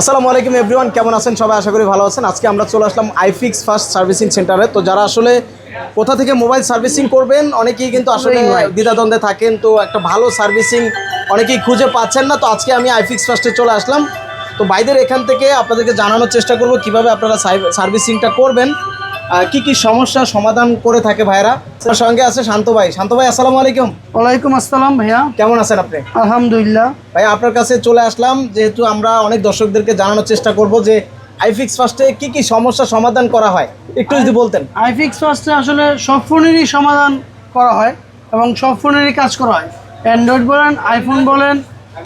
আসসালামু আলাইকুম এভরিওয়ান কেমন আছেন? সবাই আশা করি ভালো আছেন। আজকে আমরা চলে আসলাম আইফিক্স ফার্স্ট সার্ভিসিং সেন্টারে তো যারা আসলে কোথা থেকে মোবাইল সার্ভিসিং করবেন অনেকেই কিন্তু আসলে দ্বিধাদ্বন্দ্বে থাকেন। তো একটা ভালো সার্ভিসিং অনেকেই খুঁজে পাচ্ছেন না। তো আজকে আমি আইফিক্স ফার্স্টে চলে আসলাম। তো বাইদের এখান থেকে আপনাদেরকে জানানোর চেষ্টা করব কীভাবে আপনারা সার্ভিসিংটা করবেন। কি কি সমস্যার সমাধান করে থাকে ভাইরা আমার সঙ্গে আছে শান্ত ভাই। শান্ত ভাই আসসালামু আলাইকুম। ওয়ালাইকুম আসসালাম ভাইয়া। কেমন আছেন আপনি? আলহামদুলিল্লাহ। ভাই আপনার কাছে চলে আসলাম যেহেতু আমরা অনেক দর্শকদেরকে জানানোর চেষ্টা করব যে আইফিক্স ফার্স্টে কি কি সমস্যা সমাধান করা হয়। একটু যদি বলতেন। আইফিক্স ফার্স্টে আসলে সব ফোনেরই সমাধান করা হয় এবং সব ফোনেরই কাজ করা হয়। অ্যান্ড্রয়েড বলেন আইফোন বলেন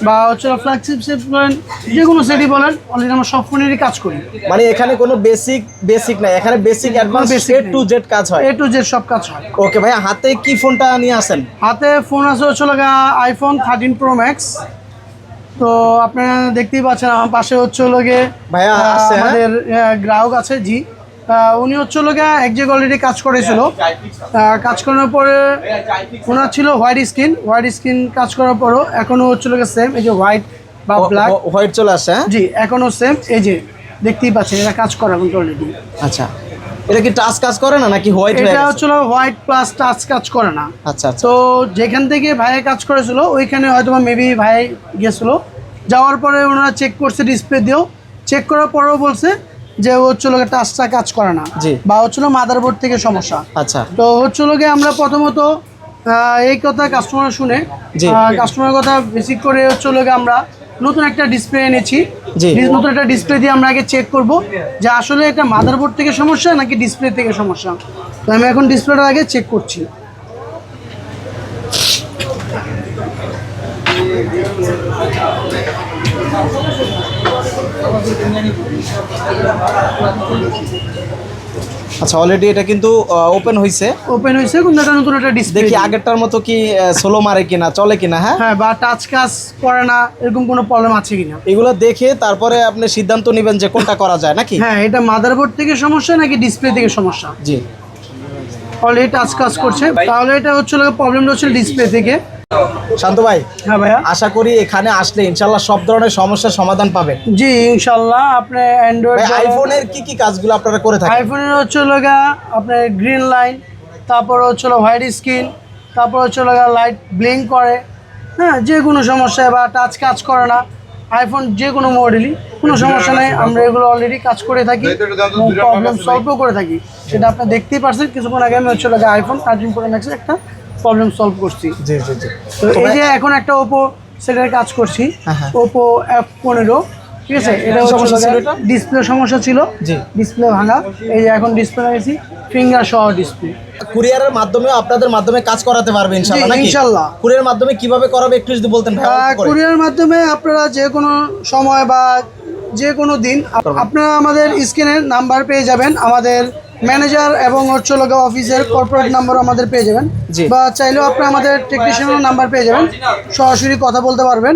বা হচ্ছে ফ্ল্যাগশিপ সেট বলেন যে কোনো সেটই বলেন অলরেডি আমরা সব ফোনেরই কাজ করি। মানে এখানে কোনো বেসিক বেসিক নাই এখানে basic advance A to Z কাজ হয়। এ টু জেড সব কাজ হয়। ওকে ভাই হাতে কি ফোনটা নিয়ে আসেন? হাতে ফোন আছে হচ্ছে লগা আইফোন থার্টিন প্রো ম্যাক্স তো আপনারা দেখতেই পাচ্ছেন আমার পাশে হচ্ছে লোকে ভাইয়া হ্যাঁ? আমাদের গ্রাহক আছে জি। উনি হচ্ছে লোকে এক জায়গায় অলরেডি কাজ করেছিল। কাজ করার পরে ওনার ছিল হোয়াইট স্কিন হোয়াইট স্কিন কাজ করার পরও এখনও হচ্ছে লোকে সেম এই যে হোয়াইট বা ব্ল্যাক হোয়াইট চলে আসছে হ্যাঁ? জি এখনও সেম এই যে দেখতেই পাচ্ছেন এটা কাজ করা এখন অলরেডি আচ্ছা। এটা কি টাচ কাজ করে না নাকি হোয়াইট এটা গেছে? হচ্ছে হোয়াইট প্লাস টাচ কাজ করে না। আচ্ছা আচ্ছা। তো যেখান থেকে ভাইয়ের কাজ করেছিল ওইখানে হয়তো বা মেবি ভাই গেছিল। যাওয়ার পরে ওনারা চেক করছে ডিসপ্লে দিয়েও। চেক করার পরেও বলছে যে হচ্ছিল টাচটা কাজ করে না। বা হচ্ছিল মাদারবোর্ড থেকে সমস্যা। আচ্ছা। তো হচ্ছিল আমরা প্রথমত এই কথা কাস্টমার শুনে। কাস্টমারের কথা বেসিক করে হচ্ছিল আমরা নতুন একটা ডিসপ্লে এনেছি। নতুন একটা ডিসপ্লে দিয়ে আমরা আগে চেক করব যে আসলে এটা মাদারবোর্ড থেকে সমস্যা নাকি ডিসপ্লে থেকে সমস্যা। তো আমি এখন ডিসপ্লেটা আগে চেক করছি। আচ্ছা অলরেডি এটা কিন্তু ওপেন হয়েছে ওপেন হয়েছে কিন্তু এটা নতুন একটা ডিসপ্লে দেখি আগেরটার মতো কি সোলো মারে কিনা চলে কিনা হ্যাঁ? হ্যাঁ বা টাচ কাজ করে না এরকম কোনো প্রবলেম আছে কিনা? এগুলো দেখে তারপরে আপনি সিদ্ধান্ত নেবেন যে কোনটা করা যায় নাকি? হ্যাঁ এটা মাদারবোর্ড থেকে সমস্যা নাকি ডিসপ্লে থেকে সমস্যা? জি। অলরেডি টাচ কাজ করছে। তাহলে এটা হচ্ছে প্রবলেমটা হচ্ছে ডিসপ্লে থেকে। শান্ত ভাই হ্যাঁ ভাইয়া। আশা করি এখানে আসলে ইনশাল্লাহ সব ধরনের সমস্যার সমাধান পাবেন। জি ইনশাল্লাহ আপনি অ্যান্ড্রয়েড ভাই আইফোনের কি কি কাজগুলো আপনারা করে থাকেন? আইফোনের হচ্ছে লগা আপনার গ্রিন লাইন তারপর হচ্ছে হোয়াইট স্ক্রিন তারপর হচ্ছে লগা লাইট ব্লিঙ্ক করে। হ্যাঁ যে কোনো সমস্যা বা টাচ কাজ করে না। আইফোন যে কোনো মডেলই কোনো সমস্যা নেই। আমরা এগুলো অলরেডি কাজ করে থাকি প্রবলেম সলভও করে থাকি। সেটা আপনি দেখতেই পারছেন। কিছুক্ষণ আগে আমি হচ্ছে লগা আইফোন থার্টিন প্রো ম্যাক্সের একটা প্রবলেম সলভ করছি জি জি জি তো এই যে এখন একটা ওপো সেটার কাজ করছি হ্যাঁ, হ্যাঁ। ওপো এফ পনেরো ঠিক আছে এটা কি সমস্যা ছিল এটা? ডিসপ্লে সমস্যা ছিল জি। ডিসপ্লে ভাঙা এই যে এখন ডিসপ্লে লাগাইছি ফিঙ্গার সহ ডিসপ্লে কুরিয়ারের মাধ্যমে আপনাদের মাধ্যমে কাজ করাতে পারবে ইনশাল্লাহ জি, নাকি ইনশাল্লাহ। কুরিয়ার মাধ্যমে কীভাবে করাবে একটু যদি বলতেন ভাই অল্প করে। কুরিয়ার মাধ্যমে আপনারা যে কোনো সময় বা যে কোনো দিন আপনারা আমাদের স্ক্রিনের নাম্বার পেয়ে যাবেন আমাদের ম্যানেজার এবং হচ্ছে অফিসের কর্পোরেট নাম্বার আমাদের পেয়ে যাবেন। বা চাইলেও আপনারা আমাদের টেকনিশিয়ানের নাম্বার পেয়ে যাবেন। সরাসরি কথা বলতে পারবেন।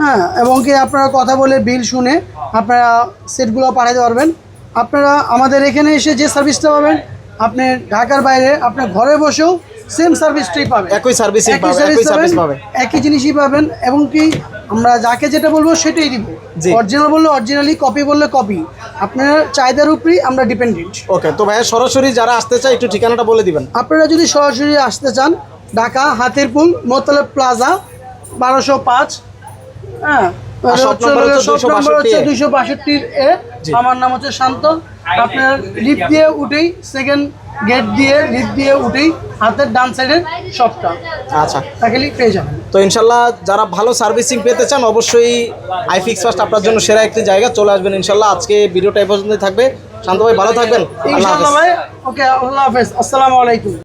হ্যাঁ এবং কি আপনারা কথা বলে বিল শুনে আপনারা সেটগুলো পাঠাতে পারবেন। আপনারা আমাদের এখানে এসে যে সার্ভিসটা পাবেন আপনি ঢাকার বাইরে আপনার ঘরে বসেও সেম সার্ভিসটাই পাবেন। একই সার্ভিস একই জিনিসই পাবেন এবং কি আমরা যাকে যেটা বলব সেটাই দিব। অরিজিনাল বললে অরিজিনালি কপি বললে কপি আপনার চাহিদার উপরেই আমরা ডিপেন্ডেন্ট ওকে তো ভাইয়া সরাসরি যারা আসতে চায় একটু ঠিকানাটা বলে দিবেন। আপনারা যদি সরাসরি আসতে চান ঢাকা হাতিরপুল মোতলেব প্লাজা বারোশো পাঁচ হ্যাঁ আর shop number হচ্ছে শপ নম্বর 262 হচ্ছে A দুইশো বাষট্টির এ। আমার নাম হচ্ছে শান্ত। আপনার লিফট দিয়ে উঠেই সেকেন্ড গেট দিয়ে লিফট দিয়ে উঠেই হাতের ডান সাইডের সবটা। আচ্ছা। তাহলেই পেয়ে যাবেন। তো ইনশাল্লাহ যারা ভালো সার্ভিসিং পেতে চান অবশ্যই আইফিক্স ফার্স্ট আপনার জন্য সেরা একটি জায়গা চলে আসবেন ইনশাল্লাহ। আজকে ভিডিওটা এই পর্যন্তই থাকবে। শান্ত ভাই ভালো থাকবেন। আল্লাহ ইনশাআল্লাহ হাফেজ। ভাই ওকে আল্লাহ হাফেজ। আসসালামু আলাইকুম।